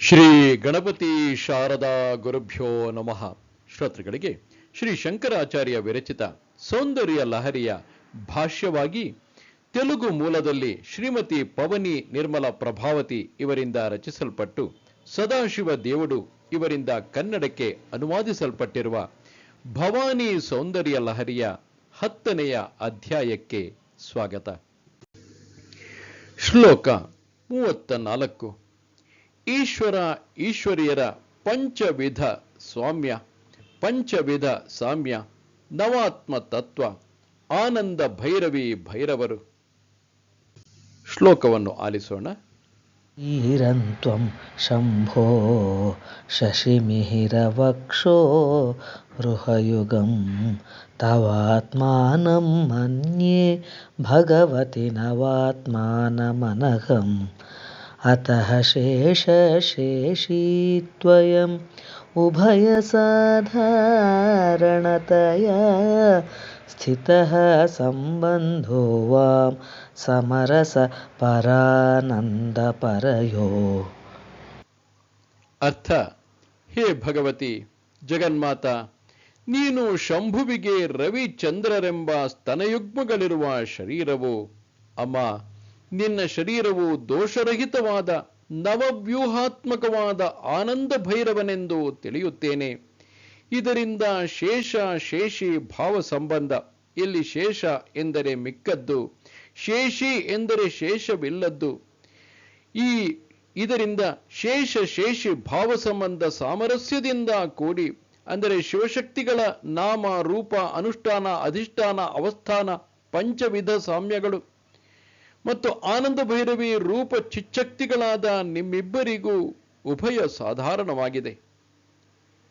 ಶ್ರೀ ಗಣಪತಿ ಶಾರದಾ ಗುರುಭ್ಯೋ ನಮಃ. ಶ್ರೋತೃಗಳಿಗೆ ಶ್ರೀ ಶಂಕರಾಚಾರ್ಯ ವಿರಚಿತ ಸೌಂದರ್ಯ ಲಹರಿಯ ಭಾಷ್ಯವಾಗಿ ತೆಲುಗು ಮೂಲದಲ್ಲಿ ಶ್ರೀಮತಿ ಪವನಿ ನಿರ್ಮಲ ಪ್ರಭಾವತಿ ಇವರಿಂದ ರಚಿಸಲ್ಪಟ್ಟು ಸದಾಶಿವ ದೇವುಡು ಇವರಿಂದ ಕನ್ನಡಕ್ಕೆ ಅನುವಾದಿಸಲ್ಪಟ್ಟಿರುವ ಭವಾನಿ ಸೌಂದರ್ಯ ಲಹರಿಯ ಹತ್ತನೆಯ ಅಧ್ಯಾಯಕ್ಕೆ ಸ್ವಾಗತ. ಶ್ಲೋಕ ಮೂವತ್ತ ನಾಲ್ಕು ಈಶ್ವರ ಈಶ್ವರಿಯರ ಪಂಚವಿಧ ಸ್ವಾಮ್ಯ, ಪಂಚವಿಧ ಸಾಮ್ಯ, ನವಾತ್ಮ ತತ್ವ, ಆನಂದ ಭೈರವಿ ಭೈರವರು. ಶ್ಲೋಕವನ್ನು ಆಲಿಸೋಣ. ಈರಂತ್ವಂ ಶಂಭೋ ಶಶಿಮಿಹಿರವಕ್ಷೋ ಗೃಹಯುಗಂ ತವಾತ್ಮಾನಂ ಮನ್ಯೇ ಭಗವತಿ ನವಾತ್ಮಾನಮನಹಂ अतः शेषशेषीद्वयम् उभयसाधारणतया स्थितः सम्बन्धो वां ಸಮರಸ ಪರಾನಂದ ಪರಯೋ ಅರ್ಥ ಹೇ ಭಗವತಿ ಜಗನ್ಮಾತ ನೀನು ಶಂಭುವಿಗೆ ರವಿ ಚಂದ್ರರೆಂಬ ಸ್ತನಯುಗ್ಮಗಳಿರುವ ಶರೀರವು ಅಮ್ಮ ನಿನ್ನ ಶರೀರವು ದೋಷರಹಿತವಾದ ನವವ್ಯೂಹಾತ್ಮಕವಾದ ಆನಂದ ಭೈರವನೆಂದು ತಿಳಿಯುತ್ತೇನೆ. ಇದರಿಂದ ಶೇಷ ಶೇಷಿ ಭಾವ ಸಂಬಂಧ. ಇಲ್ಲಿ ಶೇಷ ಎಂದರೆ ಮಿಕ್ಕದ್ದು, ಶೇಷಿ ಎಂದರೆ ಶೇಷವಿಲ್ಲದ್ದು. ಈ ಇದರಿಂದ ಶೇಷ ಶೇಷಿ ಭಾವ ಸಂಬಂಧ ಸಾಮರಸ್ಯದಿಂದ ಕೂಡಿ, ಅಂದರೆ ಶಿವಶಕ್ತಿಗಳ ನಾಮ, ರೂಪ, ಅನುಷ್ಠಾನ, ಅಧಿಷ್ಠಾನ, ಅವಸ್ಥಾನ, ಪಂಚವಿಧ ಸಾಮ್ಯಗಳು ಮತ್ತು ಆನಂದ ಭೈರವಿ ರೂಪ ಚಿಚ್ಚಕ್ತಿಗಳಾದ ನಿಮ್ಮಿಬ್ಬರಿಗೂ ಉಭಯ ಸಾಧಾರಣವಾಗಿದೆ.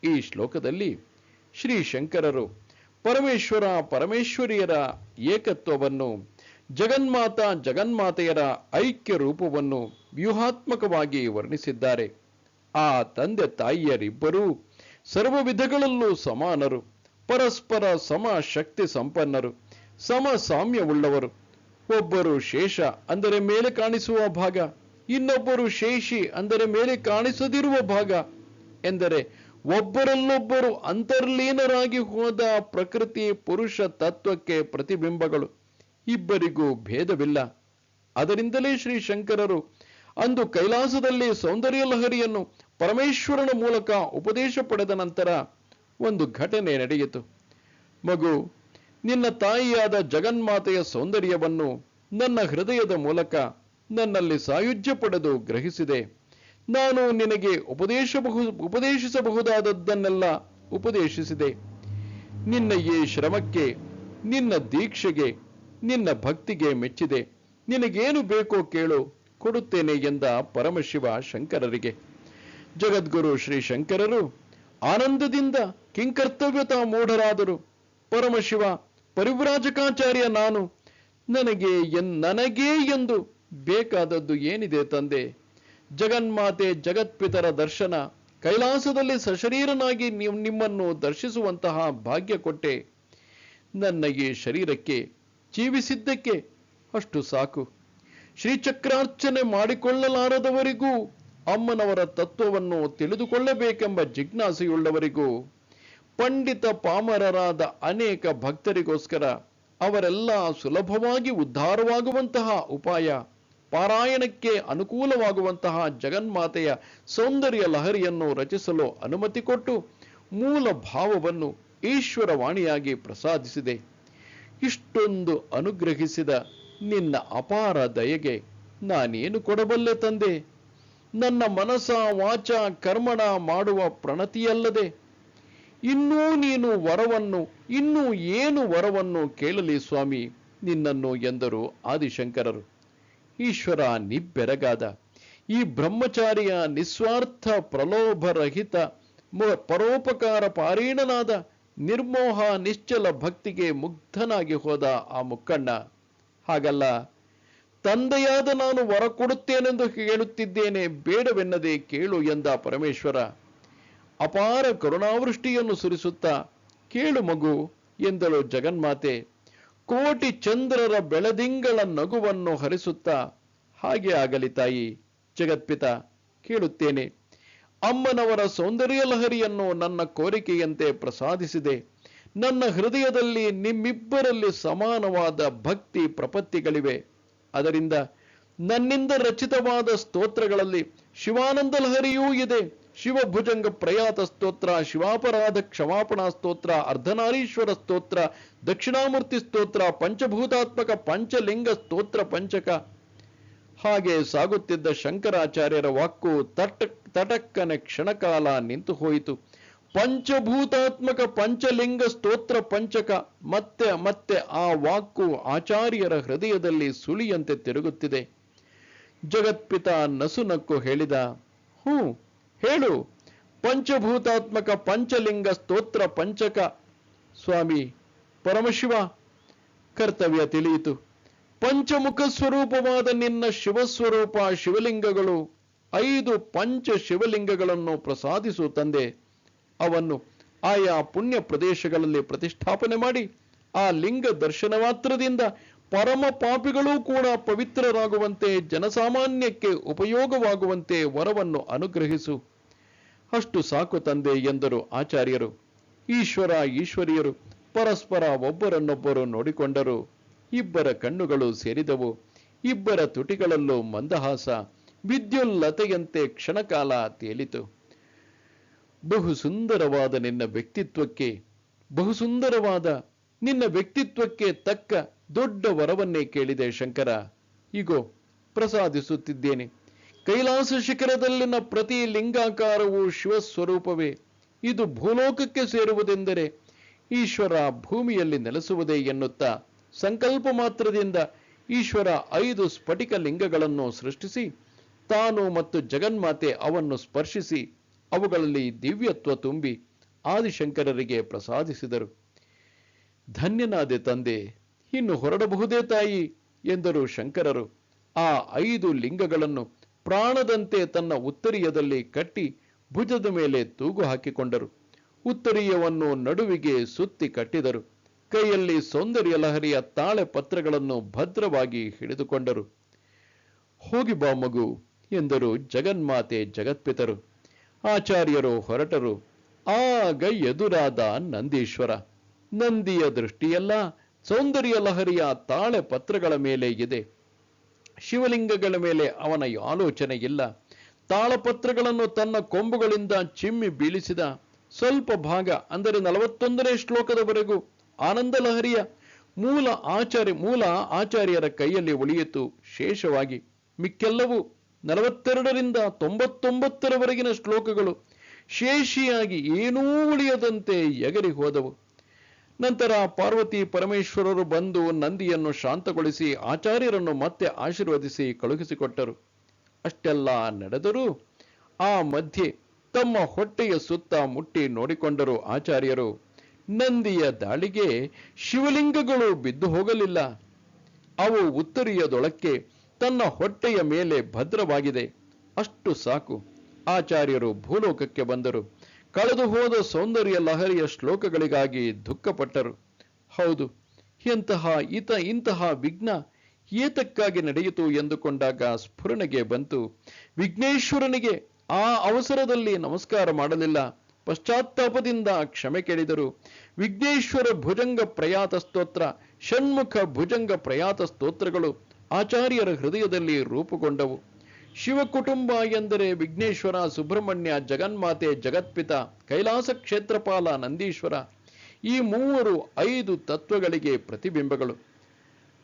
ಈ ಶ್ಲೋಕದಲ್ಲಿ ಶ್ರೀ ಶಂಕರರು ಪರಮೇಶ್ವರ ಪರಮೇಶ್ವರಿಯರ ಏಕತ್ವವನ್ನು, ಜಗನ್ಮಾತ ಜಗನ್ಮಾತೆಯರ ಐಕ್ಯ ರೂಪವನ್ನು ವ್ಯೂಹಾತ್ಮಕವಾಗಿ ವರ್ಣಿಸಿದ್ದಾರೆ. ಆ ತಂದೆ ತಾಯಿಯರಿಬ್ಬರೂ ಸರ್ವ ವಿಧಗಳಲ್ಲೂ ಸಮಾನರು, ಪರಸ್ಪರ ಸಮ ಶಕ್ತಿ ಸಂಪನ್ನರು, ಸಮ ಸಾಮ್ಯವುಳ್ಳವರು. ಒಬ್ಬರು ಶೇಷ ಅಂದರೆ ಮೇಲೆ ಕಾಣಿಸುವ ಭಾಗ, ಇನ್ನೊಬ್ಬರು ಶೇಷಿ ಅಂದರೆ ಮೇಲೆ ಕಾಣಿಸದಿರುವ ಭಾಗ ಎಂದರೆ ಒಬ್ಬರಲ್ಲೊಬ್ಬರು ಅಂತರ್ಲೀನರಾಗಿ ಹೋದ ಪ್ರಕೃತಿ ಪುರುಷ ತತ್ವಕ್ಕೆ ಪ್ರತಿಬಿಂಬಗಳು. ಇಬ್ಬರಿಗೂ ಭೇದವಿಲ್ಲ. ಅದರಿಂದಲೇ ಶ್ರೀ ಶಂಕರರು ಅಂದು ಕೈಲಾಸದಲ್ಲಿ ಸೌಂದರ್ಯ ಲಹರಿಯನ್ನು ಪರಮೇಶ್ವರನ ಮೂಲಕ ಉಪದೇಶ ಪಡೆದ ನಂತರ ಒಂದು ಘಟನೆ ನಡೆಯಿತು. ಮಗು ನಿನ್ನ ತಾಯಿಯಾದ ಜಗನ್ಮಾತೆಯ ಸೌಂದರ್ಯವನ್ನು ನನ್ನ ಹೃದಯದ ಮೂಲಕ ನನ್ನಲ್ಲಿ ಸಾಯುಜ್ಯ ಪಡೆದು ಗ್ರಹಿಸಿದೆ. ನಾನು ನಿನಗೆ ಉಪದೇಶಬಹು ಉಪದೇಶಿಸಬಹುದಾದದ್ದನ್ನೆಲ್ಲ ಉಪದೇಶಿಸಿದೆ. ನಿನ್ನ ಈ ಶ್ರಮಕ್ಕೆ, ನಿನ್ನ ದೀಕ್ಷೆಗೆ, ನಿನ್ನ ಭಕ್ತಿಗೆ ಮೆಚ್ಚಿದೆ. ನಿನಗೇನು ಬೇಕೋ ಕೇಳು, ಕೊಡುತ್ತೇನೆ ಎಂದ ಪರಮಶಿವ ಶಂಕರರಿಗೆ. ಜಗದ್ಗುರು ಶ್ರೀ ಶಂಕರರು ಆನಂದದಿಂದ ಕಿಂಕರ್ತವ್ಯತಾ ಮೂಢರಾದರು ಪರಮಶಿವ ಪರಿವ್ರಾಜಕಾಚಾರ್ಯ ನಾನು, ನನಗೆ ಎನ್, ನನಗೇ ಎಂದು ಬೇಕಾದದ್ದು ಏನಿದೆ ತಂದೆ? ಜಗನ್ಮಾತೆ ಜಗತ್ಪಿತರ ದರ್ಶನ, ಕೈಲಾಸದಲ್ಲಿ ಸಶರೀರನಾಗಿ ನೀವು ನಿಮ್ಮನ್ನು ದರ್ಶಿಸುವಂತಹ ಭಾಗ್ಯ ಕೊಟ್ಟೆ. ನನ್ನ ಈ ಶರೀರಕ್ಕೆ, ಜೀವಿಸಿದ್ದಕ್ಕೆ ಅಷ್ಟು ಸಾಕು. ಶ್ರೀಚಕ್ರಾರ್ಚನೆ ಮಾಡಿಕೊಳ್ಳಲಾರದವರಿಗೂ, ಅಮ್ಮನವರ ತತ್ವವನ್ನು ತಿಳಿದುಕೊಳ್ಳಬೇಕೆಂಬ ಜಿಜ್ಞಾಸೆಯುಳ್ಳವರಿಗೂ ಪಂಡಿತ ಪಾಮರರಾದ ಅನೇಕ ಭಕ್ತರಿಗೋಸ್ಕರ ಅವರೆಲ್ಲ ಸುಲಭವಾಗಿ ಉದ್ಧಾರವಾಗುವಂತಹ ಉಪಾಯ, ಪಾರಾಯಣಕ್ಕೆ ಅನುಕೂಲವಾಗುವಂತಹ ಜಗನ್ಮಾತೆಯ ಸೌಂದರ್ಯ ಲಹರಿಯನ್ನು ರಚಿಸಲು ಅನುಮತಿ ಕೊಟ್ಟು ಮೂಲ ಭಾವವನ್ನು ಈಶ್ವರವಾಣಿಯಾಗಿ ಪ್ರಸಾದಿಸಿದೆ. ಇಷ್ಟೊಂದು ಅನುಗ್ರಹಿಸಿದ ನಿನ್ನ ಅಪಾರ ದಯೆಗೆ ನಾನೇನು ಕೊಡಬಲ್ಲೆ ತಂದೆ? ನನ್ನ ಮನಸ ವಾಚ ಕರ್ಮಣ ಮಾಡುವ ಪ್ರಣತಿಯಲ್ಲದೆ ಇನ್ನೂ ನೀನು ವರವನ್ನು, ಇನ್ನೂ ಏನು ವರವನ್ನು ಕೇಳಲಿ ಸ್ವಾಮಿ? ನಿನ್ನನ್ನು ಎಂದರು ಆದಿಶಂಕರರು. ಈಶ್ವರ ನಿಬ್ಬೆರಗಾದ. ಈ ಬ್ರಹ್ಮಚಾರಿಯ ನಿಸ್ವಾರ್ಥ ಪ್ರಲೋಭರಹಿತ ಪರೋಪಕಾರ ಪಾರೀಣನಾದ ನಿರ್ಮೋಹ ನಿಶ್ಚಲ ಭಕ್ತಿಗೆ ಮುಗ್ಧನಾಗಿ ಹೋದ ಆ ಮುಕ್ಕಣ್ಣ. ಹಾಗಲ್ಲ, ತಂದೆಯಾದ ನಾನು ವರ ಕೊಡುತ್ತೇನೆಂದು ಹೇಳುತ್ತಿದ್ದೇನೆ, ಬೇಡವೆನ್ನದೆ ಕೇಳು ಎಂದ ಪರಮೇಶ್ವರ. ಅಪಾರ ಕರುಣಾವೃಷ್ಟಿಯನ್ನು ಸುರಿಸುತ್ತಾ, ಕೇಳು ಮಗು, ಎಂದಳು ಜಗನ್ಮಾತೆ. ಕೋಟಿ ಚಂದ್ರರ ಬೆಳದಿಂಗಳ ನಗುವನ್ನು ಹರಿಸುತ್ತಾ, ಹಾಗೆ ಆಗಲಿ ತಾಯಿ, ಜಗತ್ಪಿತ, ಕೇಳುತ್ತೇನೆ. ಅಮ್ಮನವರ ಸೌಂದರ್ಯ ಲಹರಿಯನ್ನು ನನ್ನ ಕೋರಿಕೆಯಂತೆ ಪ್ರಸಾದಿಸಿದೆ. ನನ್ನ ಹೃದಯದಲ್ಲಿ ನಿಮ್ಮಿಬ್ಬರಲ್ಲಿ ಸಮಾನವಾದ ಭಕ್ತಿ ಪ್ರಪತ್ತಿಗಳಿವೆ. ಅದರಿಂದ ನನ್ನಿಂದ ರಚಿತವಾದ ಸ್ತೋತ್ರಗಳಲ್ಲಿ ಶಿವಾನಂದ ಲಹರಿಯೂ ಇದೆ. ಶಿವಭುಜಂಗ ಪ್ರಯಾತ ಸ್ತೋತ್ರ, ಶಿವಾಪರಾಧ ಕ್ಷಮಾಪಣಾ ಸ್ತೋತ್ರ, ಅರ್ಧನಾರೀಶ್ವರ ಸ್ತೋತ್ರ, ದಕ್ಷಿಣಾಮೂರ್ತಿ ಸ್ತೋತ್ರ, ಪಂಚಭೂತಾತ್ಮಕ ಪಂಚಲಿಂಗ ಸ್ತೋತ್ರ ಪಂಚಕ. ಹಾಗೆ ಸಾಗುತ್ತಿದ್ದ ಶಂಕರಾಚಾರ್ಯರ ವಾಕು ತಟ, ತಟಕ್ಕನೆ ಕ್ಷಣಕಾಲ ನಿಂತು ಹೋಯಿತು. ಪಂಚಭೂತಾತ್ಮಕ ಪಂಚಲಿಂಗ ಸ್ತೋತ್ರ ಪಂಚಕ. ಮತ್ತೆ ಮತ್ತೆ ಆ ವಾಕು ಆಚಾರ್ಯರ ಹೃದಯದಲ್ಲಿ ಸುಳಿಯಂತೆ ತಿರುಗುತ್ತಿದೆ. ಜಗತ್ಪಿತ ನಸುನಕ್ಕು ಹೇಳಿದ, ಹ್ಞೂ ಹೇಳು. ಪಂಚಭೂತಾತ್ಮಕ ಪಂಚಲಿಂಗ ಸ್ತೋತ್ರ ಪಂಚಕ. ಸ್ವಾಮಿ ಪರಮಶಿವ, ಕರ್ತವ್ಯ ತಿಳಿಯಿತು. ಪಂಚಮುಖ ಸ್ವರೂಪವಾದ ನಿನ್ನ ಶಿವಸ್ವರೂಪ ಶಿವಲಿಂಗಗಳು ಐದು ಪಂಚ ಶಿವಲಿಂಗಗಳನ್ನು ಪ್ರಸಾದಿಸು ತಂದೆ. ಅವನ್ನು ಆಯಾ ಪುಣ್ಯ ಪ್ರದೇಶಗಳಲ್ಲಿ ಪ್ರತಿಷ್ಠಾಪನೆ ಮಾಡಿ, ಆ ಲಿಂಗ ದರ್ಶನ ಮಾತ್ರದಿಂದ ಪರಮ ಪಾಪಿಗಳೂ ಕೂಡ ಪವಿತ್ರರಾಗುವಂತೆ, ಜನಸಾಮಾನ್ಯಕ್ಕೆ ಉಪಯೋಗವಾಗುವಂತೆ ವರವನ್ನು ಅನುಗ್ರಹಿಸು. ಅಷ್ಟು ಸಾಕು ತಂದೆ, ಎಂದರು ಆಚಾರ್ಯರು. ಈಶ್ವರ, ಈಶ್ವರಿಯರು ಪರಸ್ಪರ ಒಬ್ಬರನ್ನೊಬ್ಬರು ನೋಡಿಕೊಂಡರು. ಇಬ್ಬರ ಕಣ್ಣುಗಳು ಸೇರಿದವು. ಇಬ್ಬರ ತುಟಿಗಳಲ್ಲೂ ಮಂದಹಾಸ, ವಿದ್ಯುಲ್ಲತೆಯಂತೆ ಕ್ಷಣಕಾಲ ತೇಲಿತು. ಬಹು ಸುಂದರವಾದ ನಿನ್ನ ವ್ಯಕ್ತಿತ್ವಕ್ಕೆ ಬಹು ಸುಂದರವಾದ ನಿನ್ನ ವ್ಯಕ್ತಿತ್ವಕ್ಕೆ ತಕ್ಕ ದೊಡ್ಡ ವರವನ್ನೇ ಕೇಳಿದೆ ಶಂಕರ. ಈಗೋ ಪ್ರಸಾದಿಸುತ್ತಿದ್ದೇನೆ. ಕೈಲಾಸ ಶಿಖರದಲ್ಲಿನ ಪ್ರತಿ ಲಿಂಗಾಕಾರವು ಶಿವಸ್ವರೂಪವೇ. ಇದು ಭೂಲೋಕಕ್ಕೆ ಸೇರುವುದೆಂದರೆ ಈಶ್ವರ ಭೂಮಿಯಲ್ಲಿ ನೆಲೆಸುವುದೇ ಎನ್ನುತ್ತಾ ಸಂಕಲ್ಪ ಮಾತ್ರದಿಂದ ಈಶ್ವರ ಐದು ಸ್ಫಟಿಕ ಲಿಂಗಗಳನ್ನು ಸೃಷ್ಟಿಸಿ, ತಾನು ಮತ್ತು ಜಗನ್ಮಾತೆ ಅವನ್ನು ಸ್ಪರ್ಶಿಸಿ, ಅವುಗಳಲ್ಲಿ ದಿವ್ಯತ್ವ ತುಂಬಿ ಆದಿಶಂಕರರಿಗೆ ಪ್ರಸಾದಿಸಿದರು. ಧನ್ಯನಾದೆ ತಂದೆ. ಇನ್ನು ಹೊರಡಬಹುದೇ ತಾಯಿ? ಎಂದರು ಶಂಕರರು. ಆ ಐದು ಲಿಂಗಗಳನ್ನು ಪ್ರಾಣದಂತೆ ತನ್ನ ಉತ್ತರೀಯದಲ್ಲಿ ಕಟ್ಟಿ ಭುಜದ ಮೇಲೆ ತೂಗು ಹಾಕಿಕೊಂಡರು. ಉತ್ತರೀಯವನ್ನು ನಡುವಿಗೆ ಸುತ್ತಿ ಕಟ್ಟಿದರು. ಕೈಯಲ್ಲಿ ಸೌಂದರ್ಯ ಲಹರಿಯ ತಾಳೆ ಪತ್ರಗಳನ್ನು ಭದ್ರವಾಗಿ ಹಿಡಿದುಕೊಂಡರು. ಹೋಗಿ ಬಾ ಮಗು, ಎಂದರು ಜಗನ್ಮಾತೆ ಜಗತ್ಪಿತರು. ಆಚಾರ್ಯರು ಹೊರಟರು. ಆಗ ಎದುರಾದ ನಂದೀಶ್ವರ. ನಂದಿಯ ದೃಷ್ಟಿಯೆಲ್ಲ ಸೌಂದರ್ಯ ಲಹರಿಯ ತಾಳೆ ಪತ್ರಗಳ ಮೇಲೆ ಇದೆ. ಶಿವಲಿಂಗಗಳ ಮೇಲೆ ಅವನ ಆಲೋಚನೆ ಇಲ್ಲ. ತಾಳಪತ್ರಗಳನ್ನು ತನ್ನ ಕೊಂಬುಗಳಿಂದ ಚಿಮ್ಮಿ ಬೀಳಿಸಿದ. ಸ್ವಲ್ಪ ಭಾಗ, ಅಂದರೆ ನಲವತ್ತೊಂದನೇ ಶ್ಲೋಕದವರೆಗೂ ಆನಂದ ಲಹರಿಯ ಮೂಲ ಆಚಾರ್ಯ, ಮೂಲ ಆಚಾರ್ಯರ ಕೈಯಲ್ಲಿ ಉಳಿಯಿತು. ಶೇಷವಾಗಿ, ಮಿಕ್ಕೆಲ್ಲವೂ ನಲವತ್ತೆರಡರಿಂದ ತೊಂಬತ್ತೊಂಬತ್ತರವರೆಗಿನ ಶ್ಲೋಕಗಳು ಶೇಷಿಯಾಗಿ ಏನೂ ಉಳಿಯದಂತೆ ಎಗರಿ ಹೋದವು. ನಂತರ ಪಾರ್ವತಿ ಪರಮೇಶ್ವರರು ಬಂದು ನಂದಿಯನ್ನು ಶಾಂತಗೊಳಿಸಿ ಆಚಾರ್ಯರನ್ನು ಮತ್ತೆ ಆಶೀರ್ವದಿಸಿ ಕಳುಹಿಸಿಕೊಟ್ಟರು. ಅಷ್ಟೆಲ್ಲ ನಡೆದರೂ ಆ ಮಧ್ಯೆ ತಮ್ಮ ಹೊಟ್ಟೆಯ ಸುತ್ತ ಮುಟ್ಟಿ ನೋಡಿಕೊಂಡರು ಆಚಾರ್ಯರು. ನಂದಿಯ ದಾಳಿಗೆ ಶಿವಲಿಂಗಗಳು ಬಿದ್ದು ಹೋಗಲಿಲ್ಲ. ಅವು ಉತ್ತರಿಯದೊಳಕ್ಕೆ ತನ್ನ ಹೊಟ್ಟೆಯ ಮೇಲೆ ಭದ್ರವಾಗಿದೆ. ಅಷ್ಟು ಸಾಕು. ಆಚಾರ್ಯರು ಭೂಲೋಕಕ್ಕೆ ಬಂದರು. ಕಳೆದು ಹೋದ ಸೌಂದರ್ಯ ಲಹರಿಯ ಶ್ಲೋಕಗಳಿಗಾಗಿ ದುಃಖಪಟ್ಟರು. ಹೌದು ಎಂತಹ ಈತ ಇಂತಹ ವಿಘ್ನ ಏತಕ್ಕಾಗಿ ನಡೆಯಿತು ಎಂದುಕೊಂಡಾಗ ಸ್ಫುರಣೆಗೆ ಬಂತು. ವಿಘ್ನೇಶ್ವರನಿಗೆ ಆ ಅವಸರದಲ್ಲಿ ನಮಸ್ಕಾರ ಮಾಡಲಿಲ್ಲ. ಪಶ್ಚಾತ್ತಾಪದಿಂದ ಕ್ಷಮೆ ಕೇಳಿದರು. ವಿಘ್ನೇಶ್ವರ ಭುಜಂಗ ಪ್ರಯಾತ ಸ್ತೋತ್ರ, ಷಣ್ಮುಖ ಭುಜಂಗ ಪ್ರಯಾತ ಸ್ತೋತ್ರಗಳು ಆಚಾರ್ಯರ ಹೃದಯದಲ್ಲಿ ರೂಪುಗೊಂಡವು. ಶಿವ ಕುಟುಂಬ ಎಂದರೆ ವಿಘ್ನೇಶ್ವರ, ಸುಬ್ರಹ್ಮಣ್ಯ, ಜಗನ್ಮಾತೆ, ಜಗತ್ಪಿತ, ಕೈಲಾಸ ಕ್ಷೇತ್ರಪಾಲ, ನಂದೀಶ್ವರ. ಈ ಮೂವರು ಐದು ತತ್ವಗಳಿಗೆ ಪ್ರತಿಬಿಂಬಗಳು.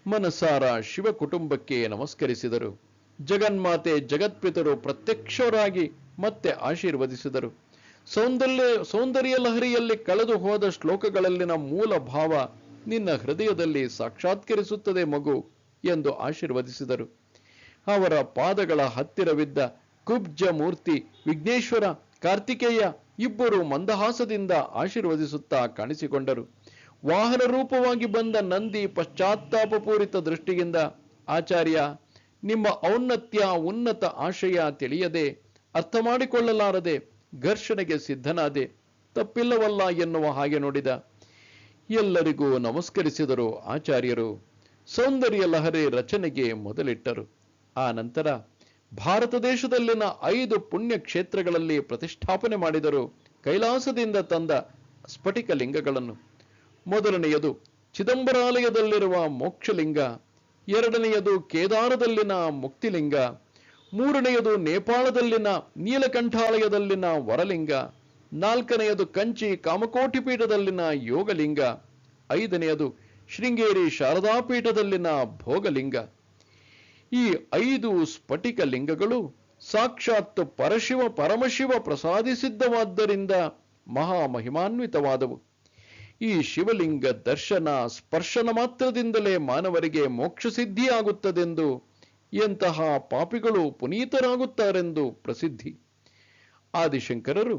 ಮನಸಾರ ಶಿವಕುಟುಂಬಕ್ಕೆ ನಮಸ್ಕರಿಸಿದರು. ಜಗನ್ಮಾತೆ ಜಗತ್ಪಿತರು ಪ್ರತ್ಯಕ್ಷರಾಗಿ ಮತ್ತೆ ಆಶೀರ್ವದಿಸಿದರು. ಸೌಂದರ್ಯ ಸೌಂದರ್ಯ ಲಹರಿಯಲ್ಲಿ ಕಳೆದು ಹೋದ ಶ್ಲೋಕಗಳಲ್ಲಿನ ಮೂಲ ಭಾವ ನಿನ್ನ ಹೃದಯದಲ್ಲಿ ಸಾಕ್ಷಾತ್ಕರಿಸುತ್ತದೆ ಮಗು ಎಂದು ಆಶೀರ್ವದಿಸಿದರು. ಅವರ ಪಾದಗಳ ಹತ್ತಿರವಿದ್ದ ಕುಬ್ಜ ಮೂರ್ತಿ ವಿಘ್ನೇಶ್ವರ, ಕಾರ್ತಿಕೇಯ ಇಬ್ಬರು ಮಂದಹಾಸದಿಂದ ಆಶೀರ್ವದಿಸುತ್ತಾ ಕಾಣಿಸಿಕೊಂಡರು. ವಾಹನ ರೂಪವಾಗಿ ಬಂದ ನಂದಿ ಪಶ್ಚಾತ್ತಾಪಪೂರಿತ ದೃಷ್ಟಿಯಿಂದ, ಆಚಾರ್ಯ, ನಿಮ್ಮ ಔನ್ನತ್ಯ, ಉನ್ನತ ಆಶಯ ತಿಳಿಯದೆ, ಅರ್ಥ ಮಾಡಿಕೊಳ್ಳಲಾರದೆ, ಘರ್ಷಣೆಗೆ ಸಿದ್ಧನಾದೆ, ತಪ್ಪಿಲ್ಲವಲ್ಲ ಎನ್ನುವ ಹಾಗೆ ನೋಡಿದ. ಎಲ್ಲರಿಗೂ ನಮಸ್ಕರಿಸಿದರು ಆಚಾರ್ಯರು. ಸೌಂದರ್ಯ ಲಹರಿ ರಚನೆಗೆ ಮೊದಲಿಟ್ಟರು. ಆ ನಂತರ ಭಾರತ ದೇಶದಲ್ಲಿನ ಐದು ಪುಣ್ಯ ಕ್ಷೇತ್ರಗಳಲ್ಲಿ ಪ್ರತಿಷ್ಠಾಪನೆ ಮಾಡಿದರು. ಕೈಲಾಸದಿಂದ ತಂದ ಸ್ಫಟಿಕ ಲಿಂಗಗಳನ್ನು ಮೊದಲನೆಯದು ಚಿದಂಬರಾಲಯದಲ್ಲಿರುವ ಮೋಕ್ಷಲಿಂಗ. ಎರಡನೆಯದು ಕೇದಾರದಲ್ಲಿನ ಮುಕ್ತಿಲಿಂಗ. ಮೂರನೆಯದು ನೇಪಾಳದಲ್ಲಿನ ನೀಲಕಂಠಾಲಯದಲ್ಲಿನ ವರಲಿಂಗ. ನಾಲ್ಕನೆಯದು ಕಂಚಿ ಕಾಮಕೋಟಿ ಪೀಠದಲ್ಲಿನ ಯೋಗಲಿಂಗ. ಐದನೆಯದು ಶೃಂಗೇರಿ ಶಾರದಾಪೀಠದಲ್ಲಿನ ಭೋಗಲಿಂಗ. ಈ ಐದು ಸ್ಫಟಿಕ ಲಿಂಗಗಳು ಸಾಕ್ಷಾತ್ ಪರಶಿವ ಪರಮಶಿವ ಪ್ರಸಾದಿಸಿದ್ದವಾದ್ದರಿಂದ ಮಹಾಮಹಿಮಾನ್ವಿತವಾದವು. ಈ ಶಿವಲಿಂಗ ದರ್ಶನ ಸ್ಪರ್ಶನ ಮಾತ್ರದಿಂದಲೇ ಮಾನವರಿಗೆ ಮೋಕ್ಷ ಸಿದ್ಧಿಯಾಗುತ್ತದೆಂದು ಎಂತಹ ಪಾಪಿಗಳು ಪುನೀತರಾಗುತ್ತಾರೆಂದು ಪ್ರಸಿದ್ಧಿ. ಆದಿಶಂಕರರು,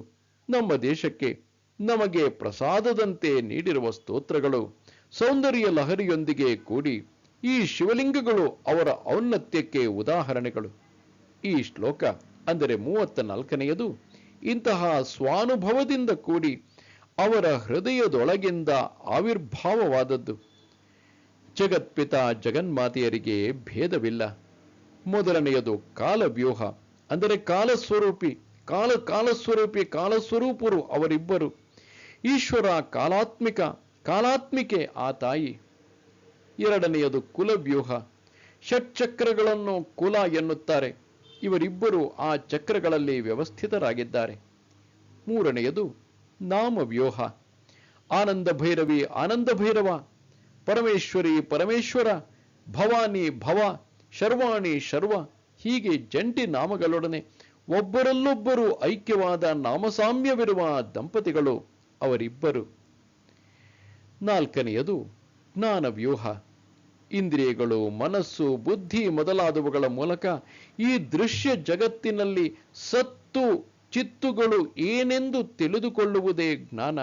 ನಮ್ಮ ದೇಶಕ್ಕೆ ನಮಗೆ ಪ್ರಸಾದದಂತೆ ನೀಡಿರುವ ಸ್ತೋತ್ರಗಳು ಸೌಂದರ್ಯ ಲಹರಿಯೊಂದಿಗೆ ಕೂಡಿ ಈ ಶಿವಲಿಂಗಗಳು ಅವರ ಔನ್ನತ್ಯಕ್ಕೆ ಉದಾಹರಣೆಗಳು. ಈ ಶ್ಲೋಕ ಅಂದರೆ ಮೂವತ್ತ ನಾಲ್ಕನೆಯದು ಇಂತಹ ಸ್ವಾನುಭವದಿಂದ ಕೂಡಿ ಅವರ ಹೃದಯದೊಳಗಿಂದ ಆವಿರ್ಭಾವವಾದದ್ದು. ಜಗತ್ಪಿತ ಜಗನ್ಮಾತೆಯರಿಗೆ ಭೇದವಿಲ್ಲ. ಮೊದಲನೆಯದು ಕಾಲವ್ಯೂಹ, ಅಂದರೆ ಕಾಲಸ್ವರೂಪಿ, ಕಾಲ ಕಾಲಸ್ವರೂಪಿ, ಕಾಲಸ್ವರೂಪರು ಅವರಿಬ್ಬರು. ಈಶ್ವರ ಕಾಲಾತ್ಮಿಕ, ಕಾಲಾತ್ಮಿಕೆ ಆ ತಾಯಿ. ಎರಡನೆಯದು ಕುಲವ್ಯೂಹ. ಷಟ್ಚಕ್ರಗಳನ್ನು ಕುಲ ಎನ್ನುತ್ತಾರೆ. ಇವರಿಬ್ಬರು ಆ ಚಕ್ರಗಳಲ್ಲಿ ವ್ಯವಸ್ಥಿತರಾಗಿದ್ದಾರೆ. ಮೂರನೆಯದು ನಾಮವ್ಯೂಹ. ಆನಂದ ಭೈರವಿ ಆನಂದ ಭೈರವ ಪರಮೇಶ್ವರಿ ಪರಮೇಶ್ವರ, ಭವಾನಿ ಭವ, ಶರ್ವಾಣಿ ಶರ್ವ, ಹೀಗೆ ಜಂಟಿ ನಾಮಗಳೊಡನೆ ಒಬ್ಬರಲ್ಲೊಬ್ಬರು ಐಕ್ಯವಾದ ನಾಮಸಾಮ್ಯವಿರುವ ದಂಪತಿಗಳು ಅವರಿಬ್ಬರು. ನಾಲ್ಕನೆಯದು ಜ್ಞಾನವ್ಯೂಹ. ಇಂದ್ರಿಯಗಳು, ಮನಸ್ಸು, ಬುದ್ಧಿ ಮೊದಲಾದವುಗಳ ಮೂಲಕ ಈ ದೃಶ್ಯ ಜಗತ್ತಿನಲ್ಲಿ ಸತ್ತು ಚಿತ್ತುಗಳು ಏನೆಂದು ತಿಳಿದುಕೊಳ್ಳುವುದೇ ಜ್ಞಾನ.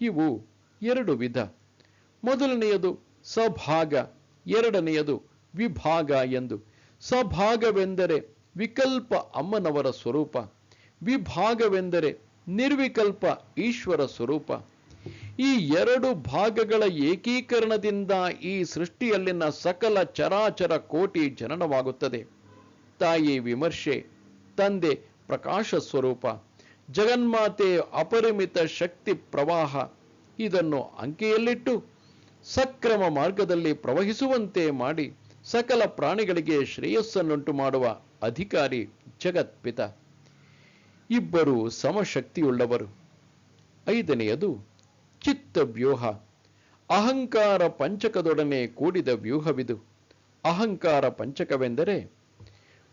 ಇವು ಎರಡು ವಿಧ. ಮೊದಲನೆಯದು ಸಭಾಗ, ಎರಡನೆಯದು ವಿಭಾಗ ಎಂದು. ಸಭಾಗವೆಂದರೆ ವಿಕಲ್ಪ ಅಮ್ಮನವರ ಸ್ವರೂಪ. ವಿಭಾಗವೆಂದರೆ ನಿರ್ವಿಕಲ್ಪ ಈಶ್ವರ ಸ್ವರೂಪ. ಈ ಎರಡು ಭಾಗಗಳ ಏಕೀಕರಣದಿಂದ ಈ ಸೃಷ್ಟಿಯಲ್ಲಿನ ಸಕಲ ಚರಾಚರ ಕೋಟಿ ಜನನವಾಗುತ್ತದೆ. ತಾಯಿ ವಿಮರ್ಶೆ, ತಂದೆ ಪ್ರಕಾಶ ಸ್ವರೂಪ, ಜಗನ್ಮಾತೆ ಅಪರಿಮಿತ ಶಕ್ತಿ ಪ್ರವಾಹ, ಇದನ್ನು ಅಂಕೆಯಲ್ಲಿಟ್ಟು ಸಕ್ರಮ ಮಾರ್ಗದಲ್ಲಿ ಪ್ರವಹಿಸುವಂತೆ ಮಾಡಿ ಸಕಲ ಪ್ರಾಣಿಗಳಿಗೆ ಶ್ರೇಯಸ್ಸನ್ನುಂಟು ಮಾಡುವ ಅಧಿಕಾರಿ ಜಗತ್ಪಿತ. ಇಬ್ಬರು ಸಮಶಕ್ತಿಯುಳ್ಳವರು. ಐದನೆಯದು ಚಿತ್ತ ವ್ಯೂಹ. ಅಹಂಕಾರ ಪಂಚಕದೊಡನೆ ಕೂಡಿದ ವ್ಯೂಹವಿದು. ಅಹಂಕಾರ ಪಂಚಕವೆಂದರೆ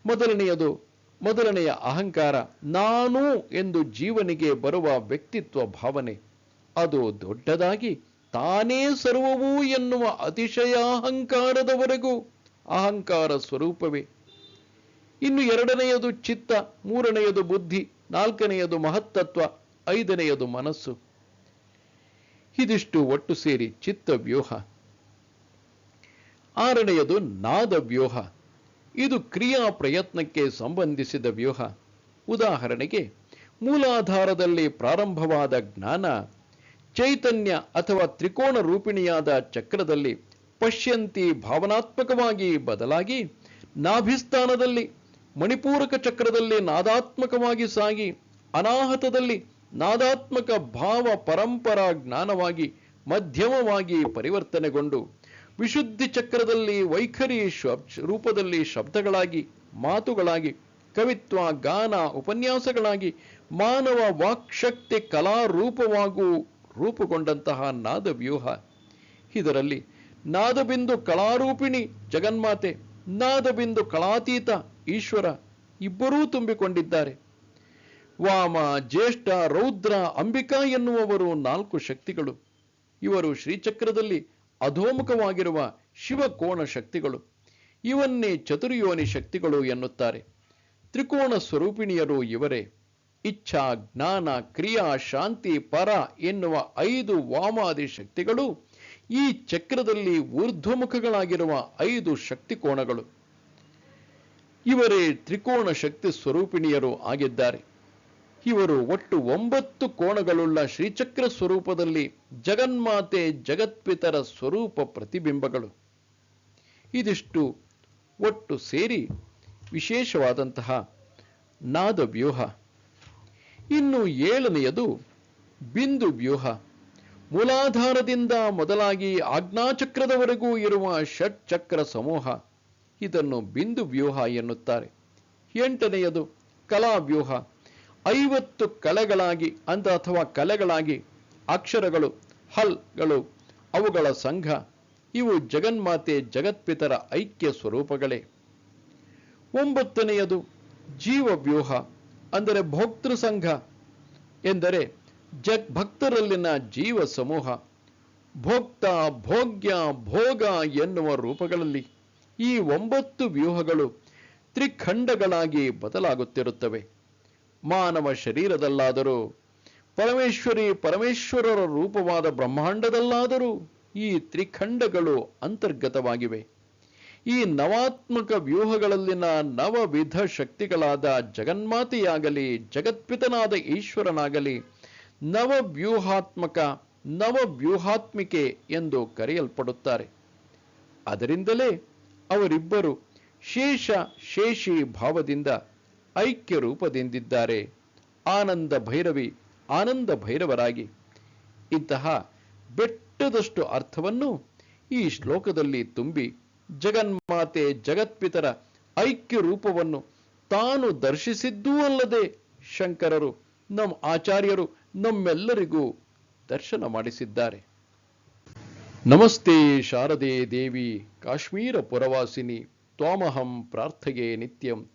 ಮೊದಲನೆಯದು, ಮೊದಲನೆಯ ಅಹಂಕಾರ ನಾನು ಎಂದು ಜೀವನಿಗೆ ಬರುವ ವ್ಯಕ್ತಿತ್ವ ಭಾವನೆ. ಅದು ದೊಡ್ಡದಾಗಿ ತಾನೇ ಸರ್ವವು ಎನ್ನುವ ಅತಿಶಯ ಅಹಂಕಾರದವರೆಗೂ ಅಹಂಕಾರ ಸ್ವರೂಪವೇ. ಇನ್ನು ಎರಡನೆಯದು ಚಿತ್ತ, ಮೂರನೆಯದು ಬುದ್ಧಿ, ನಾಲ್ಕನೆಯದು ಮಹತ್ತತ್ವ, ಐದನೆಯದು ಮನಸ್ಸು. ಇದಿಷ್ಟು ಒಟ್ಟು ಸೇರಿ ಚಿತ್ತ ವ್ಯೂಹ. ಆರನೆಯದು ನಾದ ವ್ಯೂಹ. ಇದು ಕ್ರಿಯಾ ಪ್ರಯತ್ನಕ್ಕೆ ಸಂಬಂಧಿಸಿದ ವ್ಯೂಹ. ಉದಾಹರಣೆಗೆ, ಮೂಲಾಧಾರದಲ್ಲಿ ಪ್ರಾರಂಭವಾದ ಜ್ಞಾನ, ಚೈತನ್ಯ ಅಥವಾ ತ್ರಿಕೋಣ ರೂಪಿಣಿಯಾದ ಚಕ್ರದಲ್ಲಿ ಪಶ್ಯಂತಿ ಭಾವನಾತ್ಮಕವಾಗಿ ಬದಲಾಗಿ ನಾಭಿಸ್ಥಾನದಲ್ಲಿ ಮಣಿಪೂರಕ ಚಕ್ರದಲ್ಲಿ ನಾದಾತ್ಮಕವಾಗಿ ಸಾಗಿ ಅನಾಹತದಲ್ಲಿ ನಾದಾತ್ಮಕ ಭಾವ ಪರಂಪರಾ ಜ್ಞಾನವಾಗಿ, ಮಧ್ಯಮವಾಗಿ ಪರಿವರ್ತನೆಗೊಂಡು, ವಿಶುದ್ಧಿ ಚಕ್ರದಲ್ಲಿ ವೈಖರಿ ರೂಪದಲ್ಲಿ ಶಬ್ದಗಳಾಗಿ, ಮಾತುಗಳಾಗಿ, ಕವಿತ್ವ, ಗಾನ, ಉಪನ್ಯಾಸಗಳಾಗಿ, ಮಾನವ ವಾಕ್ಶಕ್ತಿ ಕಲಾರೂಪವಾಗೂ ರೂಪುಗೊಂಡಂತಹ ನಾದವ್ಯೂಹ. ಇದರಲ್ಲಿ ನಾದಬಿಂದು ಕಲಾರೂಪಿಣಿ ಜಗನ್ಮಾತೆ, ನಾದಬಿಂದು ಕಲಾತೀತ ಈಶ್ವರ ಇಬ್ಬರೂ ತುಂಬಿಕೊಂಡಿದ್ದಾರೆ. ವಾಮ ಜ್ಯೇಷ್ಠ ರೌದ್ರ ಅಂಬಿಕಾ ಎನ್ನುವವರು ನಾಲ್ಕು ಶಕ್ತಿಗಳು. ಇವರು ಶ್ರೀಚಕ್ರದಲ್ಲಿ ಅಧೋಮುಖವಾಗಿರುವ ಶಿವಕೋಣ ಶಕ್ತಿಗಳು. ಇವನ್ನೇ ಚತುರ್ಯೋನಿ ಶಕ್ತಿಗಳು ಎನ್ನುತ್ತಾರೆ. ತ್ರಿಕೋಣ ಸ್ವರೂಪಿಣಿಯರು ಇವರೇ. ಇಚ್ಛಾ, ಜ್ಞಾನ, ಕ್ರಿಯಾ, ಶಾಂತಿ, ಪರ ಎನ್ನುವ ಐದು ವಾಮಾದಿ ಶಕ್ತಿಗಳು ಈ ಚಕ್ರದಲ್ಲಿ ಊರ್ಧ್ವಮುಖಗಳಾಗಿರುವ ಐದು ಶಕ್ತಿ ಕೋಣಗಳು ಇವರೇ ತ್ರಿಕೋಣ ಶಕ್ತಿ ಸ್ವರೂಪಿಣಿಯರು ಆಗಿದ್ದಾರೆ. ಇವರು ಒಟ್ಟು ಒಂಬತ್ತು ಕೋಣಗಳುಳ್ಳ ಶ್ರೀಚಕ್ರ ಸ್ವರೂಪದಲ್ಲಿ ಜಗನ್ಮಾತೆ ಜಗತ್ಪಿತರ ಸ್ವರೂಪ ಪ್ರತಿಬಿಂಬಗಳು. ಇದಿಷ್ಟು ಒಟ್ಟು ಸೇರಿ ವಿಶೇಷವಾದಂತಹ ನಾದ ವ್ಯೂಹ ಇನ್ನು ಏಳನೆಯದು ಬಿಂದು ವ್ಯೂಹ ಮೂಲಾಧಾರದಿಂದ ಮೊದಲಾಗಿ ಆಜ್ಞಾಚಕ್ರದವರೆಗೂ ಇರುವ ಷಟ್ ಚಕ್ರ ಸಮೂಹ. ಇದನ್ನು ಬಿಂದು ವ್ಯೂಹ ಎನ್ನುತ್ತಾರೆ. ಎಂಟನೆಯದು ಕಲಾವ್ಯೂಹ. ಐವತ್ತು ಕಲೆಗಳಾಗಿ ಅಂತ ಅಥವಾ ಕಲೆಗಳಾಗಿ, ಅಕ್ಷರಗಳು, ಹಲ್ಗಳು, ಅವುಗಳ ಸಂಘ, ಇವು ಜಗನ್ಮಾತೆ ಜಗತ್ಪಿತರ ಐಕ್ಯ ಸ್ವರೂಪಗಳೇ. ಒಂಬತ್ತನೆಯದು, ಜೀವವ್ಯೂಹ, ಅಂದರೆ ಭೋಕ್ತೃ ಸಂಘ ಎಂದರೆ ಜಗ್ ಭಕ್ತರಲ್ಲಿನ ಜೀವ ಸಮೂಹ, ಭೋಕ್ತ ಭೋಗ್ಯ ಭೋಗ ಎನ್ನುವ ರೂಪಗಳಲ್ಲಿ ಈ ಒಂಬತ್ತು ವ್ಯೂಹಗಳು ತ್ರಿಖಂಡಗಳಾಗಿ ಬದಲಾಗುತ್ತಿರುತ್ತವೆ. ಮಾನವ ಶರೀರದಲ್ಲಾದರೂ, ಪರಮೇಶ್ವರಿ ಪರಮೇಶ್ವರರ ರೂಪವಾದ ಬ್ರಹ್ಮಾಂಡದಲ್ಲಾದರೂ ಈ ತ್ರಿಖಂಡಗಳು ಅಂತರ್ಗತವಾಗಿವೆ. ಈ ನವಾತ್ಮಕ ವ್ಯೂಹಗಳಲ್ಲಿನ ನವವಿಧ ಶಕ್ತಿಗಳಾದ ಜಗನ್ಮಾತೆಯಾಗಲಿ, ಜಗತ್ಪಿತನಾದ ಈಶ್ವರನಾಗಲಿ, ನವವ್ಯೂಹಾತ್ಮಕ, ನವವ್ಯೂಹಾತ್ಮಿಕೆ ಎಂದು ಕರೆಯಲ್ಪಡುತ್ತಾರೆ. ಅದರಿಂದಲೇ ಅವರಿಬ್ಬರು ಶೇಷ ಶೇಷಿ ಭಾವದಿಂದ ಐಕ್ಯ ರೂಪದಿಂದಿದ್ದಾರೆ ಆನಂದ ಭೈರವಿ, ಆನಂದ ಭೈರವರಾಗಿ. ಇಂತಹ ಬೆಟ್ಟದಷ್ಟು ಅರ್ಥವನ್ನು ಈ ಶ್ಲೋಕದಲ್ಲಿ ತುಂಬಿ ಜಗನ್ಮಾತೆ ಜಗತ್ಪಿತರ ಐಕ್ಯ ರೂಪವನ್ನು ತಾನು ದರ್ಶಿಸಿದ್ದೂ ಅಲ್ಲದೆ ಶಂಕರರು ನಮ್ಮ ಆಚಾರ್ಯರು, ನಮ್ಮೆಲ್ಲರಿಗೂ ದರ್ಶನ ಮಾಡಿಸಿದ್ದಾರೆ. ನಮಸ್ತೆ ಶಾರದೆ ದೇವಿ, ಕಾಶ್ಮೀರ ಪುರವಾಸಿನಿ, ತ್ವಾಮಹಂ ಪ್ರಾರ್ಥಗೆ ನಿತ್ಯಂ.